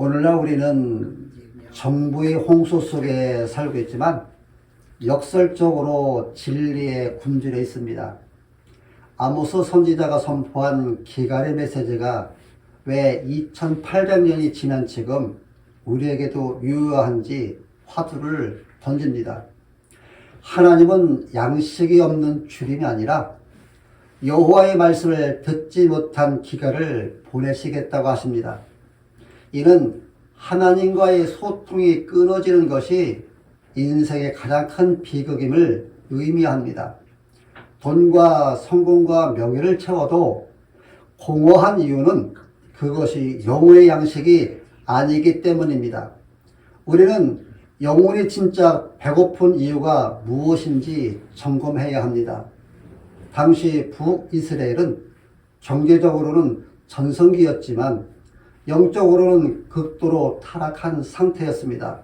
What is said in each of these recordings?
오늘날 우리는 정부의 홍수 속에 살고 있지만 역설적으로 진리에 굶주려 있습니다. 아모스 선지자가 선포한 기갈의 메시지가 왜 2800년이 지난 지금 우리에게도 유효한지 화두를 던집니다. 하나님은 양식이 없는 주림이 아니라 여호와의 말씀을 듣지 못한 기갈을 보내시겠다고 하십니다. 이는 하나님과의 소통이 끊어지는 것이 인생의 가장 큰 비극임을 의미합니다. 돈과 성공과 명예를 채워도 공허한 이유는 그것이 영혼의 양식이 아니기 때문입니다. 우리는 영혼이 진짜 배고픈 이유가 무엇인지 점검해야 합니다. 당시 북이스라엘은 경제적으로는 전성기였지만 영적으로는 극도로 타락한 상태였습니다.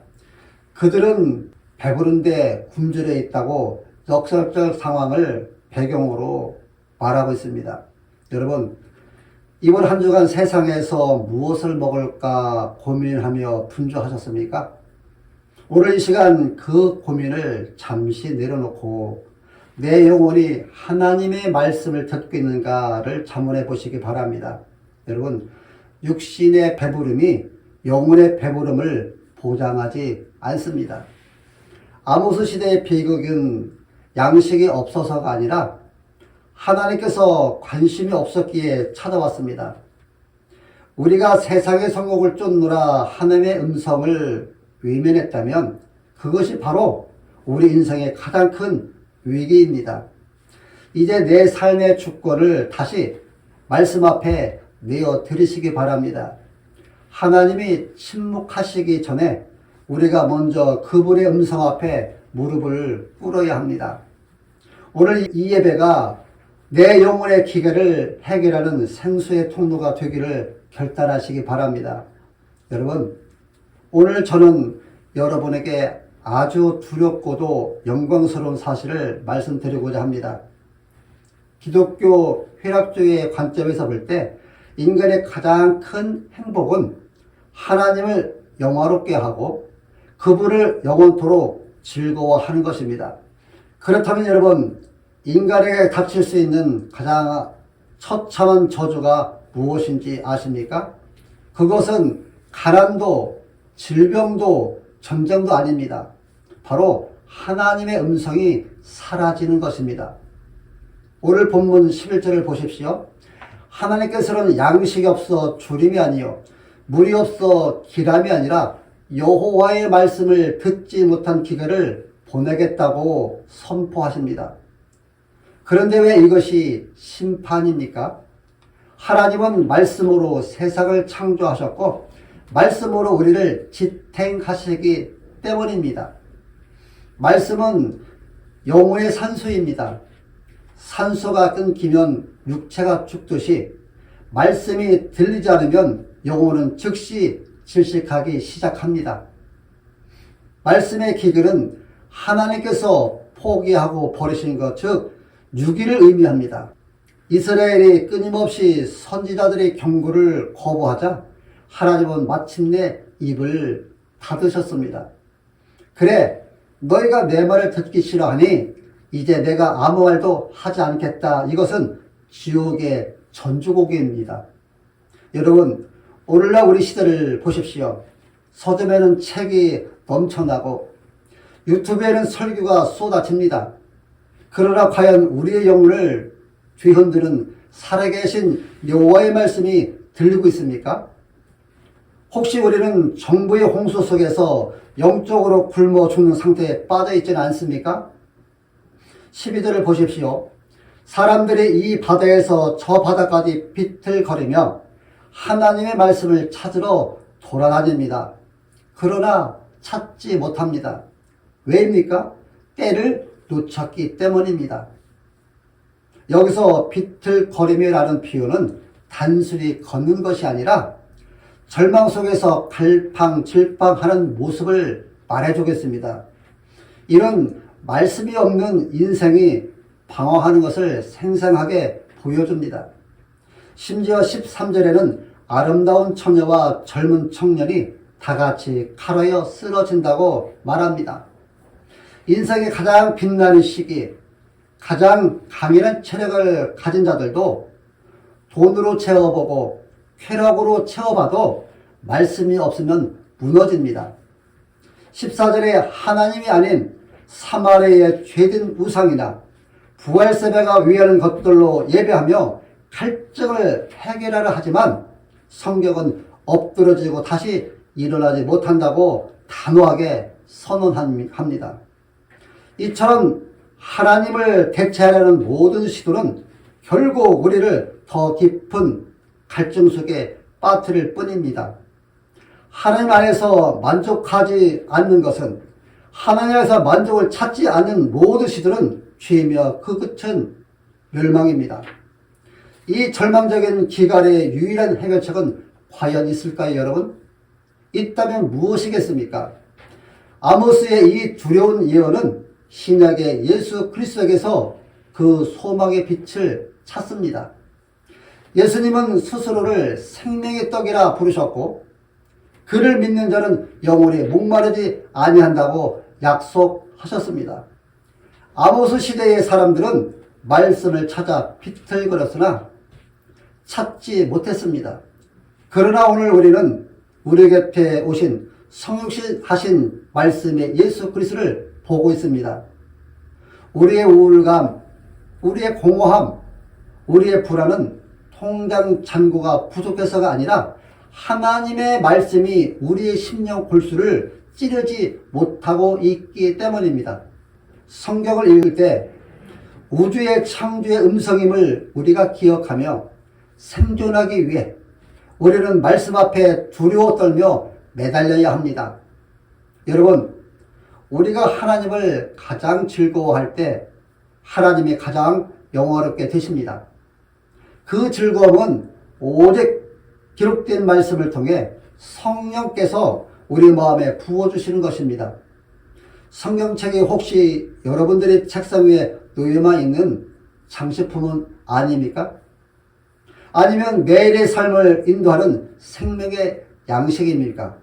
그들은 배부른데 굶주려 있다고 역설적 상황을 배경으로 말하고 있습니다. 여러분, 이번 한 주간 세상에서 무엇을 먹을까 고민하며 분주하셨습니까? 오늘 이 시간 그 고민을 잠시 내려놓고 내 영혼이 하나님의 말씀을 듣고 있는가를 자문해 보시기 바랍니다. 여러분, 육신의 배부름이 영혼의 배부름을 보장하지 않습니다. 아모스 시대의 비극은 양식이 없어서가 아니라 하나님께서 관심이 없었기에 찾아왔습니다. 우리가 세상의 성공을 쫓느라 하나님의 음성을 외면했다면 그것이 바로 우리 인생의 가장 큰 위기입니다. 이제 내 삶의 주권을 다시 말씀 앞에 내어 드리시기 바랍니다. 하나님이 침묵하시기 전에 우리가 먼저 그분의 음성 앞에 무릎을 꿇어야 합니다. 오늘 이 예배가 내 영혼의 기계를 해결하는 생수의 통로가 되기를 결단하시기 바랍니다. 여러분, 오늘 저는 여러분에게 아주 두렵고도 영광스러운 사실을 말씀드리고자 합니다. 기독교 회락주의 관점에서 볼 때 인간의 가장 큰 행복은 하나님을 영화롭게 하고 그분을 영원토록 즐거워하는 것입니다. 그렇다면 여러분, 인간에게 닥칠 수 있는 가장 처참한 저주가 무엇인지 아십니까? 그것은 가난도, 질병도, 전쟁도 아닙니다. 바로 하나님의 음성이 사라지는 것입니다. 오늘 본문 11절을 보십시오. 하나님께서는 양식이 없어 주림이 아니요 물이 없어 기람이 아니라 여호와의 말씀을 듣지 못한 기계를 보내겠다고 선포하십니다. 그런데 왜 이것이 심판입니까? 하나님은 말씀으로 세상을 창조하셨고 말씀으로 우리를 지탱하시기 때문입니다. 말씀은 영혼의 산소입니다. 산소가 끊기면 육체가 죽듯이 말씀이 들리지 않으면 영혼은 즉시 질식하기 시작합니다. 말씀의 기결은 하나님께서 포기하고 버리신 것, 즉, 유기를 의미합니다. 이스라엘이 끊임없이 선지자들의 경고를 거부하자 하나님은 마침내 입을 닫으셨습니다. 그래, 너희가 내 말을 듣기 싫어하니 이제 내가 아무 말도 하지 않겠다. 이것은 지옥의 전주곡입니다. 여러분, 오늘날 우리 시대를 보십시오. 서점에는 책이 넘쳐나고 유튜브에는 설교가 쏟아집니다. 그러나 과연 우리의 영혼을 뒤흔드는 살아계신 여호와의 말씀이 들리고 있습니까? 혹시 우리는 정부의 홍수 속에서 영적으로 굶어 죽는 상태에 빠져 있지는 않습니까? 12절을 보십시오. 사람들이 이 바다에서 저 바다까지 비틀거리며 하나님의 말씀을 찾으러 돌아다닙니다. 그러나 찾지 못합니다. 왜입니까? 때를 놓쳤기 때문입니다. 여기서 비틀거림이라는 표현은 단순히 걷는 것이 아니라 절망 속에서 갈팡질팡하는 모습을 말해주겠습니다. 이런 말씀이 없는 인생이 방황하는 것을 생생하게 보여줍니다. 심지어 13절에는 아름다운 처녀와 젊은 청년이 다 같이 칼하여 쓰러진다고 말합니다. 인생의 가장 빛나는 시기, 가장 강인한 체력을 가진 자들도 돈으로 채워보고 쾌락으로 채워봐도 말씀이 없으면 무너집니다. 14절에 하나님이 아닌 사마리아의 죄된 우상이나 부활세배가 위하는 것들로 예배하며 갈증을 해결하려 하지만 성경은 엎드러지고 다시 일어나지 못한다고 단호하게 선언합니다. 이처럼 하나님을 대체하려는 모든 시도는 결국 우리를 더 깊은 갈증 속에 빠뜨릴 뿐입니다. 하나님 안에서 만족하지 않는 것은 하나님 안에서 만족을 찾지 않는 모든 시들은 죄이며 그 끝은 멸망입니다. 이 절망적인 기간의 유일한 해결책은 과연 있을까요, 여러분? 있다면 무엇이겠습니까? 아모스의 이 두려운 예언은 신약의 예수 그리스도에게서 그 소망의 빛을 찾습니다. 예수님은 스스로를 생명의 떡이라 부르셨고 그를 믿는 자는 영원히 목마르지 아니한다고 약속하셨습니다. 아모스 시대의 사람들은 말씀을 찾아 비틀거렸으나 찾지 못했습니다. 그러나 오늘 우리는 우리 곁에 오신 성육신 하신 말씀의 예수 그리스도를 보고 있습니다. 우리의 우울감, 우리의 공허함, 우리의 불안은 통장 잔고가 부족해서가 아니라 하나님의 말씀이 우리의 심령 골수를 찌르지 못하고 있기 때문입니다. 성경을 읽을 때 우주의 창조의 음성임을 우리가 기억하며 생존하기 위해 우리는 말씀 앞에 두려워 떨며 매달려야 합니다. 여러분, 우리가 하나님을 가장 즐거워할 때 하나님이 가장 영화롭게 되십니다. 그 즐거움은 오직 기록된 말씀을 통해 성령께서 우리 마음에 부어주시는 것입니다. 성경책이 혹시 여러분들의 책상 위에 놓여만 있는 장식품은 아닙니까? 아니면 매일의 삶을 인도하는 생명의 양식입니까?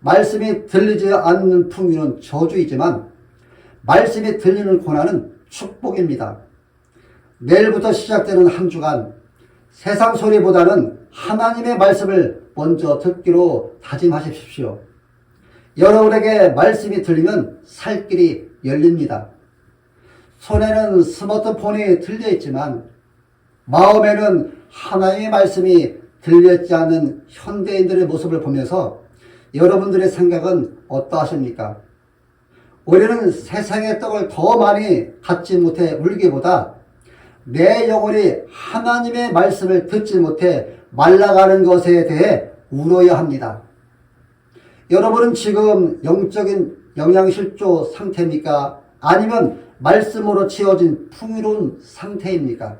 말씀이 들리지 않는 풍요는 저주이지만 말씀이 들리는 고난은 축복입니다. 내일부터 시작되는 한 주간 세상 소리보다는 하나님의 말씀을 먼저 듣기로 다짐하십시오. 여러분에게 말씀이 들리면 살 길이 열립니다. 손에는 스마트폰이 들려 있지만 마음에는 하나님의 말씀이 들렸지 않는 현대인들의 모습을 보면서 여러분들의 생각은 어떠하십니까? 우리는 세상의 떡을 더 많이 갖지 못해 울기보다 내 영혼이 하나님의 말씀을 듣지 못해 말라가는 것에 대해 울어야 합니다. 여러분은 지금 영적인 영양실조 상태입니까? 아니면 말씀으로 지어진 풍요로운 상태입니까?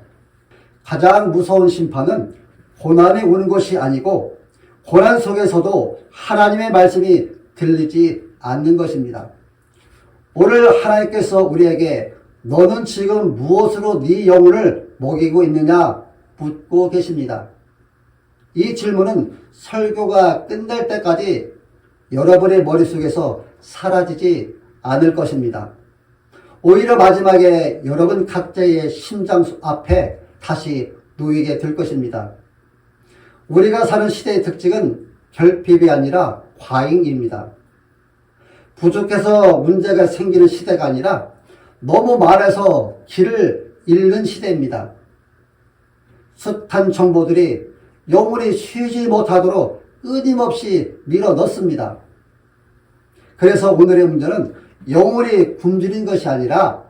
가장 무서운 심판은 고난이 오는 것이 아니고 고난 속에서도 하나님의 말씀이 들리지 않는 것입니다. 오늘 하나님께서 우리에게 너는 지금 무엇으로 네 영혼을 먹이고 있느냐 묻고 계십니다. 이 질문은 설교가 끝날 때까지 여러분의 머릿속에서 사라지지 않을 것입니다. 오히려 마지막에 여러분 각자의 심장 앞에 다시 놓이게 될 것입니다. 우리가 사는 시대의 특징은 결핍이 아니라 과잉입니다. 부족해서 문제가 생기는 시대가 아니라 너무 많아서 길을 잃는 시대입니다. 숱한 정보들이 영혼이 쉬지 못하도록 끊임없이 밀어 넣습니다. 그래서 오늘의 문제는 영혼이 굶주린 것이 아니라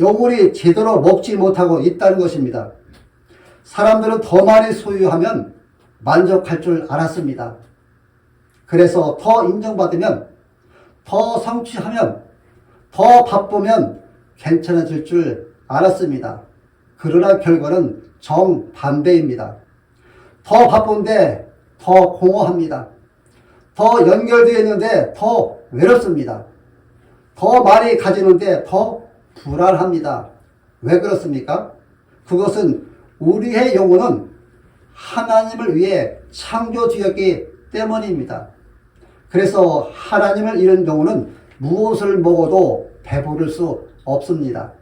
영혼이 제대로 먹지 못하고 있다는 것입니다. 사람들은 더 많이 소유하면 만족할 줄 알았습니다. 그래서 더 인정받으면, 더 성취하면, 더 바쁘면 괜찮아질 줄 알았습니다. 그러나 결과는 정반대입니다. 더 바쁜데 더 공허합니다. 더 연결되어 있는데 더 외롭습니다. 더 많이 가지는데 더 불안합니다. 왜 그렇습니까? 그것은 우리의 영혼은 하나님을 위해 창조되었기 때문입니다. 그래서 하나님을 잃은 경우는 무엇을 먹어도 배부를 수 없습니다.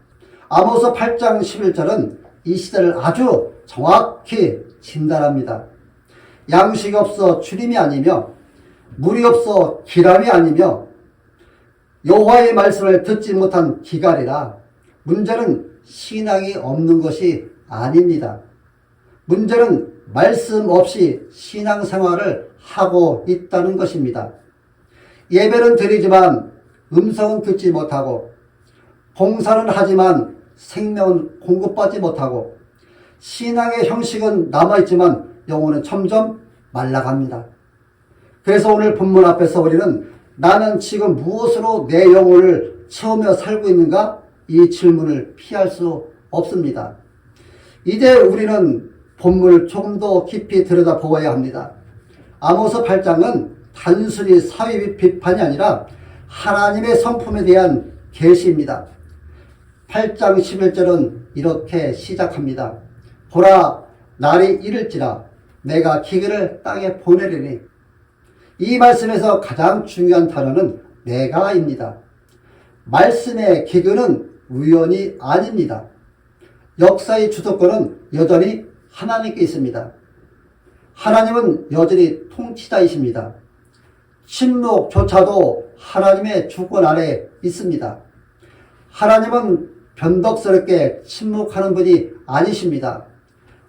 아모스 8장 11절은 이 시대를 아주 정확히 진단합니다. 양식이 없어 주림이 아니며 물이 없어 기람이 아니며 여호와의 말씀을 듣지 못한 기갈이라 문제는 신앙이 없는 것이 아닙니다. 문제는 말씀 없이 신앙생활을 하고 있다는 것입니다. 예배는 드리지만 음성은 듣지 못하고 봉사는 하지만 생명은 공급받지 못하고 신앙의 형식은 남아있지만 영혼은 점점 말라갑니다. 그래서 오늘 본문 앞에서 우리는 나는 지금 무엇으로 내 영혼을 채우며 살고 있는가? 이 질문을 피할 수 없습니다. 이제 우리는 본문을 조금 더 깊이 들여다 보아야 합니다. 아모스 8장은 단순히 사회 비판이 아니라 하나님의 성품에 대한 계시입니다. 8장 11절은 이렇게 시작합니다. 보라 날이 이를지라 내가 기근을 땅에 보내리니 이 말씀에서 가장 중요한 단어는 내가입니다. 말씀의 기근은 우연이 아닙니다. 역사의 주도권은 여전히 하나님께 있습니다. 하나님은 여전히 통치자이십니다. 침묵조차도 하나님의 주권 아래 있습니다. 하나님은 변덕스럽게 침묵하는 분이 아니십니다.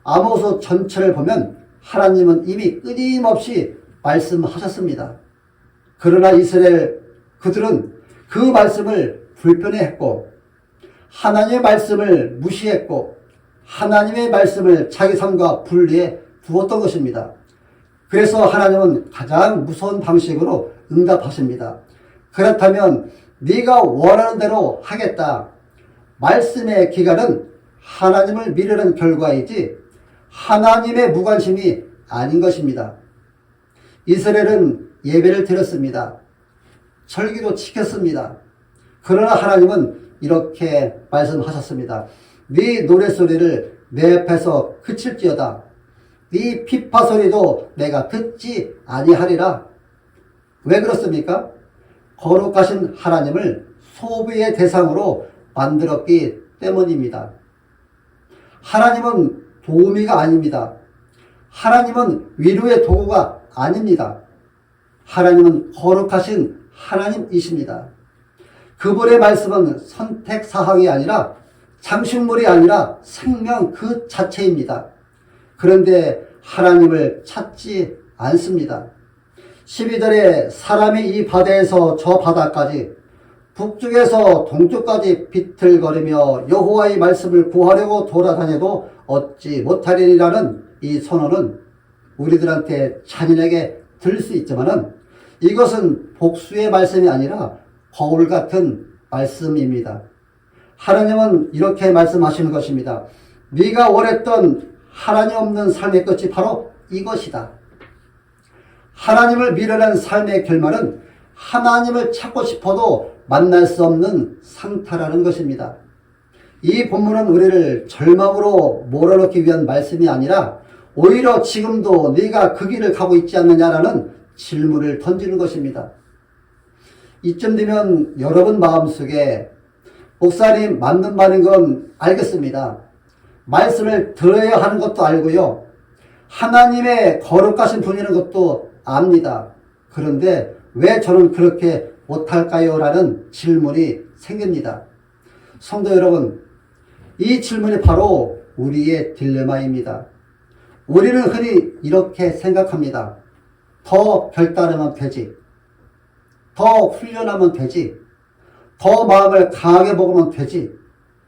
아모스 전체를 보면 하나님은 이미 끊임없이 말씀하셨습니다. 그러나 이스라엘 그들은 그 말씀을 불편해했고 하나님의 말씀을 무시했고 하나님의 말씀을 자기 삶과 분리해 두었던 것입니다. 그래서 하나님은 가장 무서운 방식으로 응답하십니다. 그렇다면 네가 원하는 대로 하겠다. 말씀의 기간은 하나님을 미르는 결과이지 하나님의 무관심이 아닌 것입니다. 이스라엘은 예배를 드렸습니다. 절기도 지켰습니다. 그러나 하나님은 이렇게 말씀하셨습니다. 네 노래소리를 내 앞에서 그칠지어다. 네 피파 소리도 내가 듣지 아니하리라. 왜 그렇습니까? 거룩하신 하나님을 소비의 대상으로 만들었기 때문입니다. 하나님은 도우미가 아닙니다. 하나님은 위로의 도구가 아닙니다. 하나님은 거룩하신 하나님이십니다. 그분의 말씀은 선택 사항이 아니라 장식물이 아니라 생명 그 자체입니다. 그런데 하나님을 찾지 않습니다. 12절에 사람이 이 바다에서 저 바다까지 북쪽에서 동쪽까지 비틀거리며 여호와의 말씀을 구하려고 돌아다녀도 얻지 못하리라는 이 선언은 우리들한테 잔인하게 들릴 수 있지만은 이것은 복수의 말씀이 아니라 거울 같은 말씀입니다. 하나님은 이렇게 말씀하시는 것입니다. 네가 원했던 하나님 없는 삶의 끝이 바로 이것이다. 하나님을 미련한 삶의 결말은 하나님을 찾고 싶어도 만날 수 없는 상타라는 것입니다. 이 본문은 우리를 절망으로 몰아넣기 위한 말씀이 아니라 오히려 지금도 네가 그 길을 가고 있지 않느냐라는 질문을 던지는 것입니다. 이쯤 되면 여러분 마음속에 목사님 맞는 말인 건 알겠습니다. 말씀을 들어야 하는 것도 알고요. 하나님의 거룩하신 분이라는 것도 압니다. 그런데 왜 저는 그렇게 못할까요? 라는 질문이 생깁니다. 성도 여러분, 이 질문이 바로 우리의 딜레마입니다. 우리는 흔히 이렇게 생각합니다. 더 결단하면 되지. 더 훈련하면 되지. 더 마음을 강하게 먹으면 되지.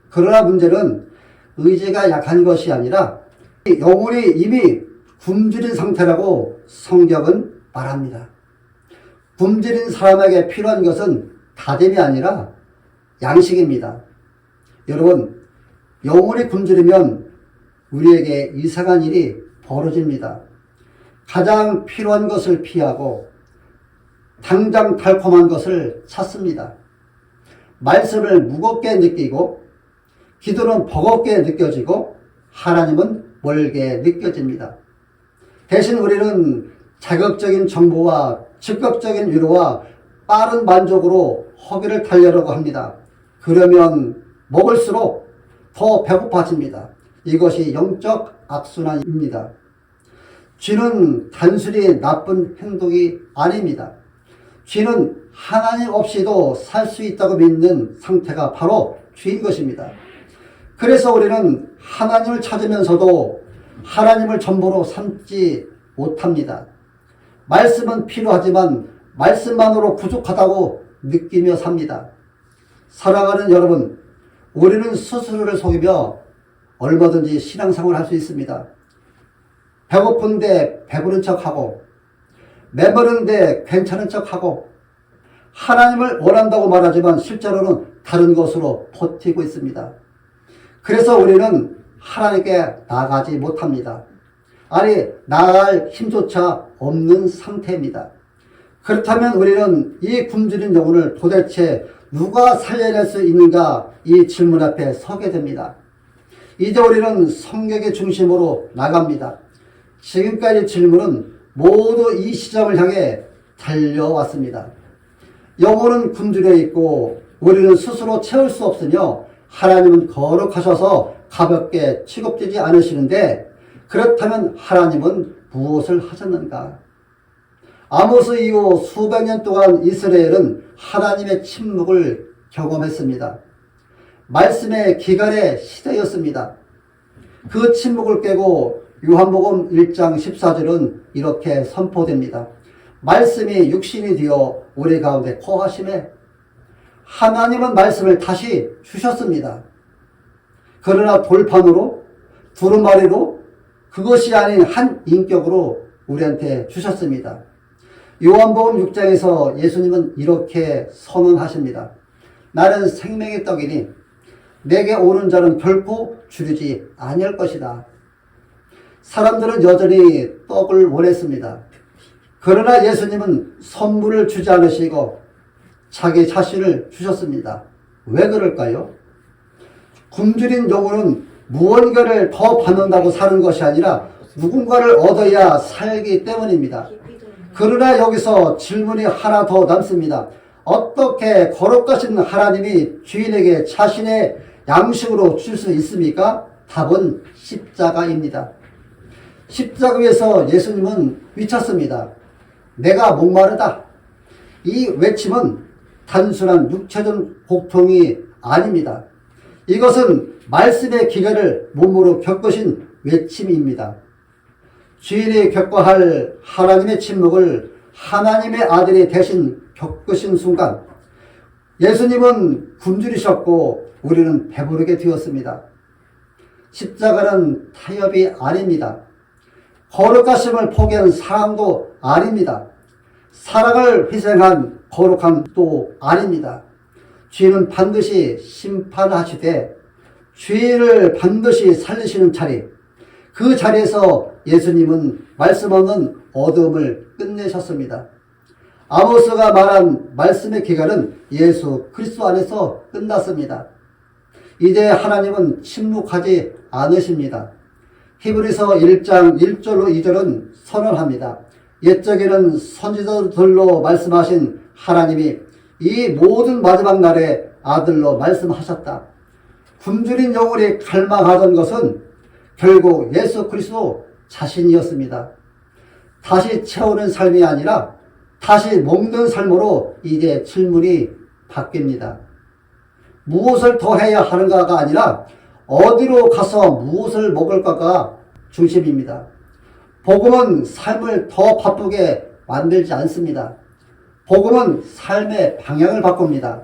그러나 문제는 의지가 약한 것이 아니라 영혼이 이미 굶주린 상태라고 성경은 말합니다. 굶주린 사람에게 필요한 것은 다짐이 아니라 양식입니다. 여러분, 영혼이 굶주리면 우리에게 이상한 일이 벌어집니다. 가장 필요한 것을 피하고 당장 달콤한 것을 찾습니다. 말씀을 무겁게 느끼고 기도는 버겁게 느껴지고 하나님은 멀게 느껴집니다. 대신 우리는 자극적인 정보와 즉각적인 위로와 빠른 만족으로 허기를 달려고 합니다. 그러면 먹을수록 더 배고파집니다. 이것이 영적 악순환입니다. 쥐는 단순히 나쁜 행동이 아닙니다. 쥐는 하나님 없이도 살 수 있다고 믿는 상태가 바로 쥐인 것입니다. 그래서 우리는 하나님을 찾으면서도 하나님을 전부로 삼지 못합니다. 말씀은 필요하지만 말씀만으로 부족하다고 느끼며 삽니다. 사랑하는 여러분, 우리는 스스로를 속이며 얼마든지 신앙생활을 할수 있습니다. 배고픈데 배부른 척하고 매버른데 괜찮은 척하고 하나님을 원한다고 말하지만 실제로는 다른 것으로 버티고 있습니다. 그래서 우리는 하나님께 나가지 못합니다. 아니 나갈 힘조차 없는 상태입니다. 그렇다면 우리는 이 굶주린 영혼을 도대체 누가 살려낼 수 있는가 이 질문 앞에 서게 됩니다. 이제 우리는 성경의 중심으로 나갑니다. 지금까지 질문은 모두 이 시점을 향해 달려왔습니다. 영혼은 굶주려 있고 우리는 스스로 채울 수 없으며 하나님은 거룩하셔서 가볍게 취급되지 않으시는데 그렇다면 하나님은 무엇을 하셨는가? 아모스 이후 수백 년 동안 이스라엘은 하나님의 침묵을 경험했습니다. 말씀의 기간의 시대였습니다. 그 침묵을 깨고 요한복음 1장 14절은 이렇게 선포됩니다. 말씀이 육신이 되어 우리 가운데 거하심에 하나님은 말씀을 다시 주셨습니다. 그러나 돌판으로 두루마리로 그것이 아닌 한 인격으로 우리한테 주셨습니다. 요한복음 6장에서 예수님은 이렇게 선언하십니다. 나는 생명의 떡이니 내게 오는 자는 결코 줄이지 아니할 것이다. 사람들은 여전히 떡을 원했습니다. 그러나 예수님은 선물을 주지 않으시고 자기 자신을 주셨습니다. 왜 그럴까요? 굶주린 영혼은 무언가를 더 받는다고 사는 것이 아니라 누군가를 얻어야 살기 때문입니다. 그러나 여기서 질문이 하나 더 남습니다. 어떻게 거룩하신 하나님이 주인에게 자신의 양식으로 줄 수 있습니까? 답은 십자가입니다. 십자가 위에서 예수님은 미쳤습니다. 내가 목마르다. 이 외침은 단순한 육체적 고통이 아닙니다. 이것은 말씀의 기간을 몸으로 겪으신 외침입니다. 주인이 겪어야 할 하나님의 침묵을 하나님의 아들이 대신 겪으신 순간 예수님은 굶주리셨고 우리는 배부르게 되었습니다. 십자가는 타협이 아닙니다. 거룩하심을 포기한 사랑도 아닙니다. 사랑을 희생한 거룩함 도 아닙니다. 주인은 반드시 심판하시되 주인을 반드시 살리시는 자리 그 자리에서 예수님은 말씀 없는 어둠을 끝내셨습니다. 아모스가 말한 말씀의 기간은 예수 그리스도 안에서 끝났습니다. 이제 하나님은 침묵하지 않으십니다. 히브리서 1장 1절로 2절은 선언합니다. 옛적에는 선지자들로 말씀하신 하나님이 이 모든 마지막 날에 아들로 말씀하셨다. 굶주린 영혼이 갈망하던 것은 결국 예수 그리스도 자신이었습니다. 다시 채우는 삶이 아니라 다시 먹는 삶으로 이제 질문이 바뀝니다. 무엇을 더 해야 하는가가 아니라 어디로 가서 무엇을 먹을까가 중심입니다. 복음은 삶을 더 바쁘게 만들지 않습니다. 복음은 삶의 방향을 바꿉니다.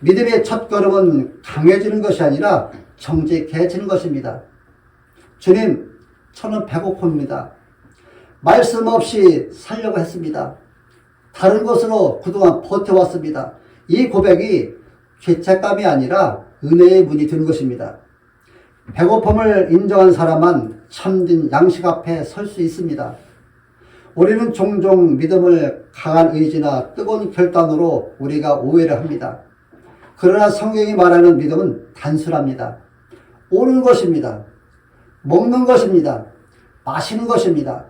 믿음의 첫 걸음은 강해지는 것이 아니라 정직해지는 것입니다. 주님, 저는 배고픕니다. 말씀 없이 살려고 했습니다. 다른 것으로 그동안 버텨왔습니다. 이 고백이 죄책감이 아니라 은혜의 문이 된 것입니다. 배고픔을 인정한 사람만 참된 양식 앞에 설 수 있습니다. 우리는 종종 믿음을 강한 의지나 뜨거운 결단으로 우리가 오해를 합니다. 그러나 성경이 말하는 믿음은 단순합니다. 오는 것입니다. 먹는 것입니다. 마시는 것입니다.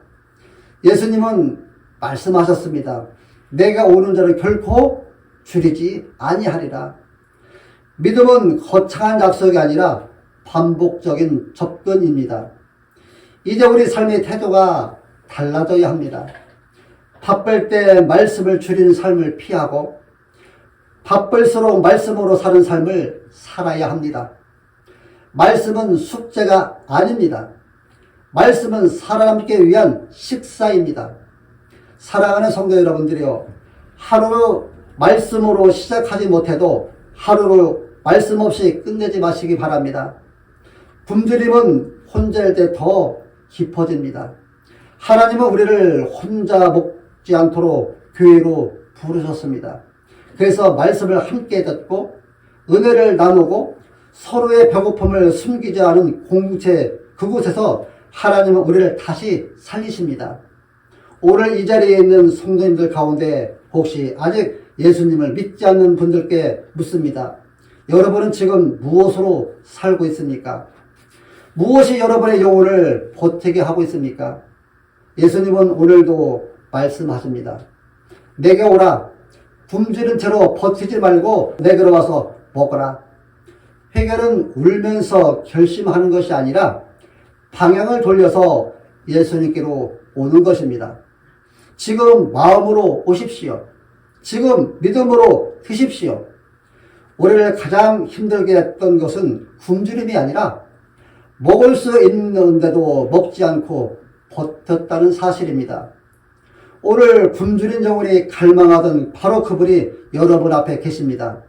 예수님은 말씀하셨습니다. 내가 오는 자를 결코 줄이지 아니하리라. 믿음은 거창한 약속이 아니라 반복적인 접근입니다. 이제 우리 삶의 태도가 달라져야 합니다. 바쁠 때 말씀을 줄이는 삶을 피하고 바쁠수록 말씀으로 사는 삶을 살아야 합니다. 말씀은 숙제가 아닙니다. 말씀은 살아남기 위한 식사입니다. 사랑하는 성도 여러분들이요. 하루 말씀으로 시작하지 못해도 하루로 말씀 없이 끝내지 마시기 바랍니다. 굶주림은 혼자일 때 더 깊어집니다. 하나님은 우리를 혼자 먹지 않도록 교회로 부르셨습니다. 그래서 말씀을 함께 듣고 은혜를 나누고 서로의 배고픔을 숨기지 않은 공동체 그곳에서 하나님은 우리를 다시 살리십니다. 오늘 이 자리에 있는 성도님들 가운데 혹시 아직 예수님을 믿지 않는 분들께 묻습니다. 여러분은 지금 무엇으로 살고 있습니까? 무엇이 여러분의 영혼을 보태게 하고 있습니까? 예수님은 오늘도 말씀하십니다. 내게 오라. 굶주린 채로 버티지 말고 내게로 와서 먹어라. 해결은 울면서 결심하는 것이 아니라 방향을 돌려서 예수님께로 오는 것입니다. 지금 마음으로 오십시오. 지금 믿음으로 드십시오. 우리를 가장 힘들게 했던 것은 굶주림이 아니라 먹을 수 있는데도 먹지 않고 버텼다는 사실입니다. 오늘 굶주린 영혼이 갈망하던 바로 그분이 여러분 앞에 계십니다.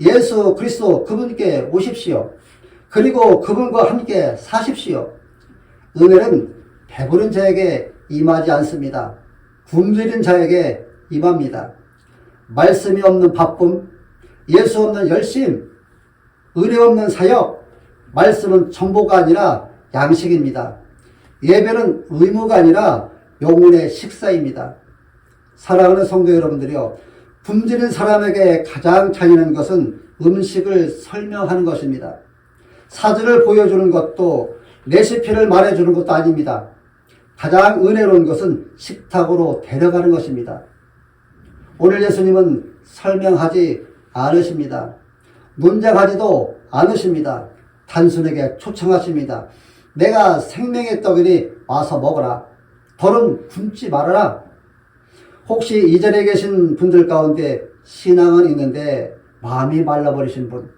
예수 그리스도 그분께 오십시오. 그리고 그분과 함께 사십시오. 은혜는 배부른 자에게 임하지 않습니다. 굶주린 자에게 임합니다. 말씀이 없는 바쁨, 예수 없는 열심, 은혜 없는 사역, 말씀은 정보가 아니라 양식입니다. 예배는 의무가 아니라 영혼의 식사입니다. 사랑하는 성도 여러분들이요. 굶주린 사람에게 가장 잔인한 것은 음식을 설명하는 것입니다. 사진을 보여주는 것도 레시피를 말해주는 것도 아닙니다. 가장 은혜로운 것은 식탁으로 데려가는 것입니다. 오늘 예수님은 설명하지 않으십니다. 문장하지도 않으십니다. 단순하게 초청하십니다. 내가 생명의 떡이니 와서 먹어라. 더는 굶지 말아라. 혹시 이 자리에 계신 분들 가운데 신앙은 있는데 마음이 말라버리신 분,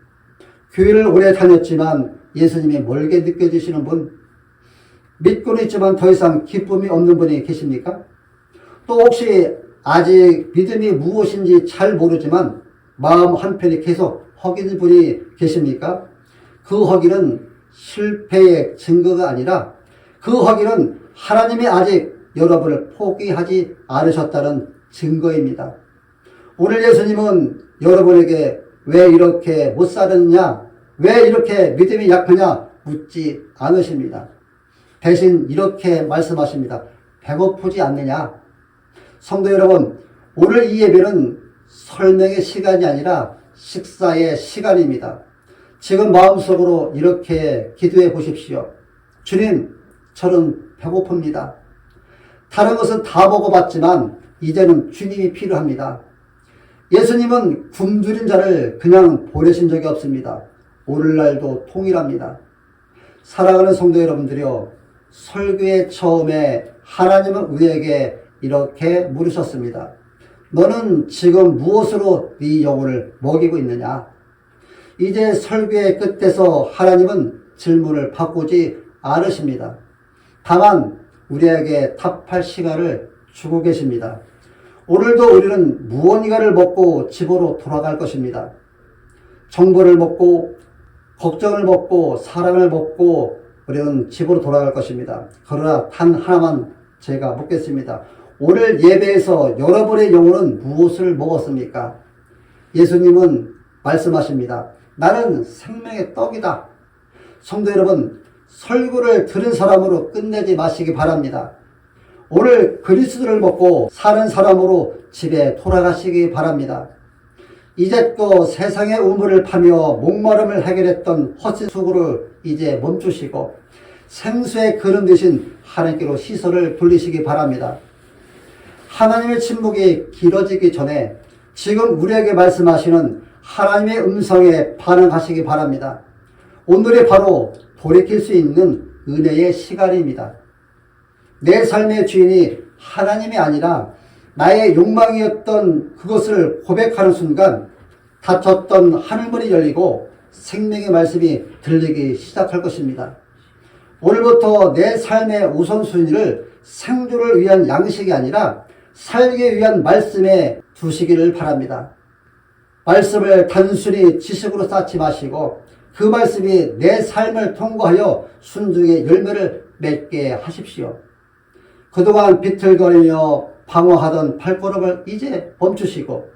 교회를 오래 다녔지만 예수님이 멀게 느껴지시는 분, 믿고는 있지만 더 이상 기쁨이 없는 분이 계십니까? 또 혹시 아직 믿음이 무엇인지 잘 모르지만 마음 한편이 계속 허기는 분이 계십니까? 그 허기는 실패의 증거가 아니라 그 허기는 하나님이 아직 여러분을 포기하지 않으셨다는 증거입니다. 오늘 예수님은 여러분에게 왜 이렇게 못 사느냐, 왜 이렇게 믿음이 약하냐 묻지 않으십니다. 대신 이렇게 말씀하십니다. 배고프지 않느냐? 성도 여러분, 오늘 이 예배는 설명의 시간이 아니라 식사의 시간입니다. 지금 마음속으로 이렇게 기도해 보십시오. 주님, 저는 배고픕니다. 다른 것은 다 먹어봤지만 이제는 주님이 필요합니다. 예수님은 굶주린 자를 그냥 보내신 적이 없습니다. 오늘날도 통일합니다. 사랑하는 성도 여러분들이요. 설교의 처음에 하나님은 우리에게 이렇게 물으셨습니다. 너는 지금 무엇으로 네 영혼을 먹이고 있느냐? 이제 설교의 끝에서 하나님은 질문을 바꾸지 않으십니다. 다만 우리에게 답할 시간을 주고 계십니다. 오늘도 우리는 무언가를 먹고 집으로 돌아갈 것입니다. 정보를 먹고 걱정을 먹고 사랑을 먹고 우리는 집으로 돌아갈 것입니다. 그러나 단 하나만 제가 묻겠습니다. 오늘 예배에서 여러분의 영혼은 무엇을 먹었습니까? 예수님은 말씀하십니다. 나는 생명의 떡이다. 성도 여러분, 설교를 들은 사람으로 끝내지 마시기 바랍니다. 오늘 그리스도를 먹고 사는 사람으로 집에 돌아가시기 바랍니다. 이제껏 세상의 우물을 파며 목마름을 해결했던 헛된 수고를 이제 멈추시고 생수의 그름 대신 하나님께로 시선을 돌리시기 바랍니다. 하나님의 침묵이 길어지기 전에 지금 우리에게 말씀하시는 하나님의 음성에 반응하시기 바랍니다. 오늘이 바로 돌이킬 수 있는 은혜의 시간입니다. 내 삶의 주인이 하나님이 아니라 나의 욕망이었던 그것을 고백하는 순간 닫혔던 하늘문이 열리고 생명의 말씀이 들리기 시작할 것입니다. 오늘부터 내 삶의 우선순위를 생존을 위한 양식이 아니라 살기 위한 말씀에 두시기를 바랍니다. 말씀을 단순히 지식으로 쌓지 마시고 그 말씀이 내 삶을 통과하여 순종의 열매를 맺게 하십시오. 그동안 비틀거리며 방황하던 발걸음을 이제 멈추시고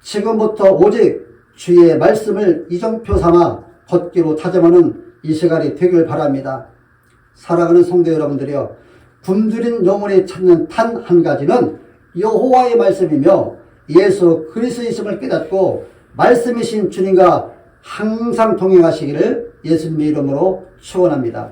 지금부터 오직 주의 말씀을 이정표 삼아 걷기로 다짐하는 이 시간이 되길 바랍니다. 사랑하는 성도 여러분들이여 굶주린 영혼이 찾는 탄 한 가지는 여호와의 말씀이며 예수 그리스도이심을 깨닫고 말씀이신 주님과 항상 동행하시기를 예수님의 이름으로 축원합니다.